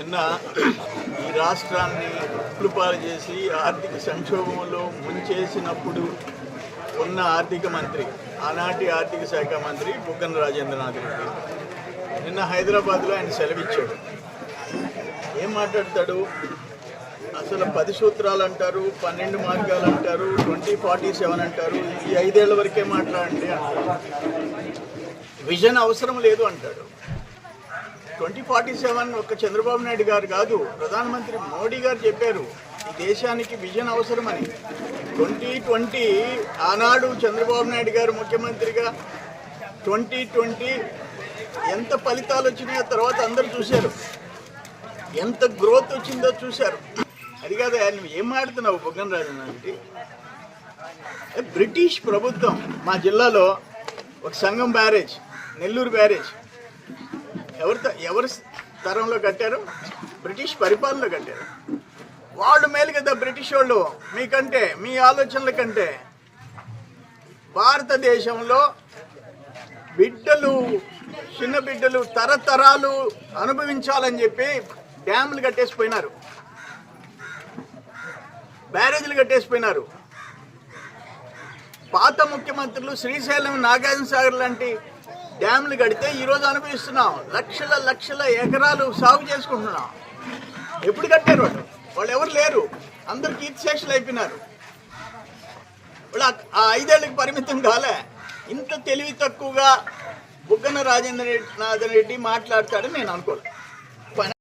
నిన్న ఈ రాష్ట్రాన్ని ఉప్పులుపాలు చేసి ఆర్థిక సంక్షోభంలో ముంచేసినప్పుడు ఉన్న ఆర్థిక మంత్రి ఆనాటి ఆర్థిక శాఖ మంత్రి బుగ్గన రాజేంద్రనాథ్ రెడ్డి. నిన్న హైదరాబాద్లో ఆయన సెలవిచ్చాడు. ఏం మాట్లాడతాడు? అసలు పది సూత్రాలు అంటారు పన్నెండు మార్గాలు అంటారు ట్వంటీ ఫార్టీ సెవెన్ అంటారు ఈ ఐదేళ్ళ వరకే మాట్లాడండి అంటారు విజన్ అవసరం లేదు అంటాడు. ట్వంటీ ఫార్టీ సెవెన్ ఒక చంద్రబాబు నాయుడు గారు కాదు ప్రధానమంత్రి మోడీ గారు చెప్పారు ఈ దేశానికి విజన్ అవసరమని. ట్వంటీ ట్వంటీ ఆనాడు చంద్రబాబు నాయుడు గారు ముఖ్యమంత్రిగా ట్వంటీ ట్వంటీ ఎంత ఫలితాలు వచ్చినాయో తర్వాత అందరూ చూశారు. ఎంత గ్రోత్ వచ్చిందో చూశారు. అది కాదు నువ్వు ఏం మాడుతున్నావు బుగ్గన్ రాజు అంటే బ్రిటిష్ ప్రభుత్వం మా జిల్లాలో ఒక సంఘం బ్యారేజ్ నెల్లూరు బ్యారేజ్. ఎవరి ఎవరు ఎవరి తరంలో కట్టారు? బ్రిటిష్ పరిపాలనలో కట్టారు. వాళ్ళు మేలు కదా బ్రిటిష్ వాళ్ళు. మీకంటే మీ ఆలోచనల కంటే. భారతదేశంలో బిడ్డలు చిన్న బిడ్డలు తరతరాలు అనుభవించాలని చెప్పి డ్యాములు కట్టేసిపోయినారు. బ్యారేజీలు కట్టేసిపోయినారు. పాత ముఖ్యమంత్రులు శ్రీశైలం నాగార్జున సాగర్ లాంటి డ్యాములు కడితే ఈరోజు అనుభవిస్తున్నాం. లక్షల లక్షల ఎకరాలు సాగు చేసుకుంటున్నాం. ఎప్పుడు కట్టారు వాళ్ళు? వాళ్ళు ఎవరు లేరు. అందరు కీర్తిశేషులు అయిపోయినారు. వాళ్ళు ఆ- ఐదేళ్ళకి పరిమితం కాలే. ఇంత తెలివి తక్కువగా బుగ్గన రాజేంద్ర రెడ్డి నాథన్ రెడ్డి మాట్లాడతాడని నేను అనుకోలేదు